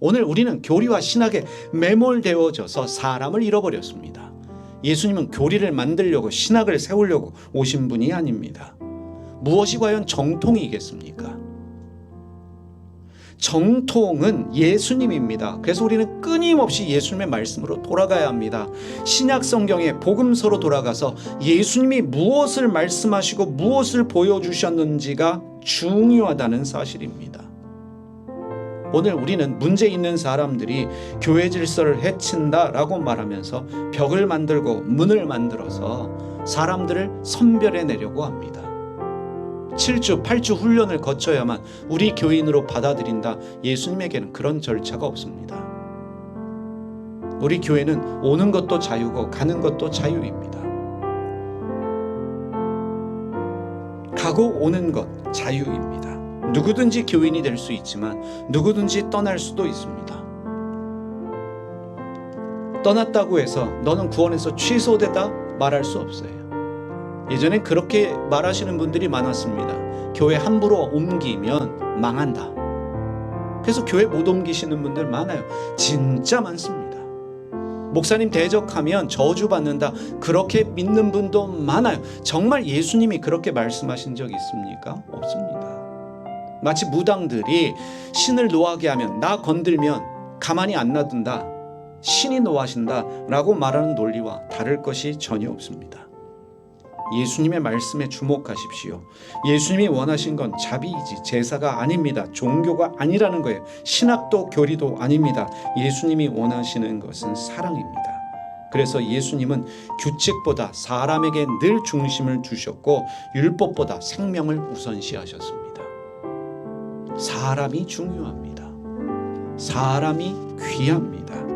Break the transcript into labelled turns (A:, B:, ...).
A: 오늘 우리는 교리와 신학에 매몰되어져서 사람을 잃어버렸습니다. 예수님은 교리를 만들려고 신학을 세우려고 오신 분이 아닙니다. 무엇이 과연 정통이겠습니까? 정통은 예수님입니다. 그래서 우리는 끊임없이 예수님의 말씀으로 돌아가야 합니다. 신약 성경의 복음서로 돌아가서 예수님이 무엇을 말씀하시고 무엇을 보여주셨는지가 중요하다는 사실입니다. 오늘 우리는 문제 있는 사람들이 교회 질서를 해친다라고 말하면서 벽을 만들고 문을 만들어서 사람들을 선별해 내려고 합니다. 7주, 8주 훈련을 거쳐야만 우리 교인으로 받아들인다. 예수님에게는 그런 절차가 없습니다. 우리 교회는 오는 것도 자유고 가는 것도 자유입니다. 가고 오는 것 자유입니다. 누구든지 교인이 될 수 있지만 누구든지 떠날 수도 있습니다. 떠났다고 해서 너는 구원에서 취소되다 말할 수 없어요. 예전엔 그렇게 말하시는 분들이 많았습니다. 교회 함부로 옮기면 망한다. 그래서 교회 못 옮기시는 분들 많아요. 진짜 많습니다. 목사님 대적하면 저주받는다. 그렇게 믿는 분도 많아요. 정말 예수님이 그렇게 말씀하신 적 있습니까? 없습니다. 마치 무당들이 신을 노하게 하면 나 건들면 가만히 안 놔둔다. 신이 노하신다라고 말하는 논리와 다를 것이 전혀 없습니다. 예수님의 말씀에 주목하십시오. 예수님이 원하신 건 자비이지 제사가 아닙니다. 종교가 아니라는 거예요. 신학도 교리도 아닙니다. 예수님이 원하시는 것은 사랑입니다. 그래서 예수님은 규칙보다 사람에게 늘 중심을 두셨고 율법보다 생명을 우선시하셨습니다. 사람이 중요합니다. 사람이 귀합니다.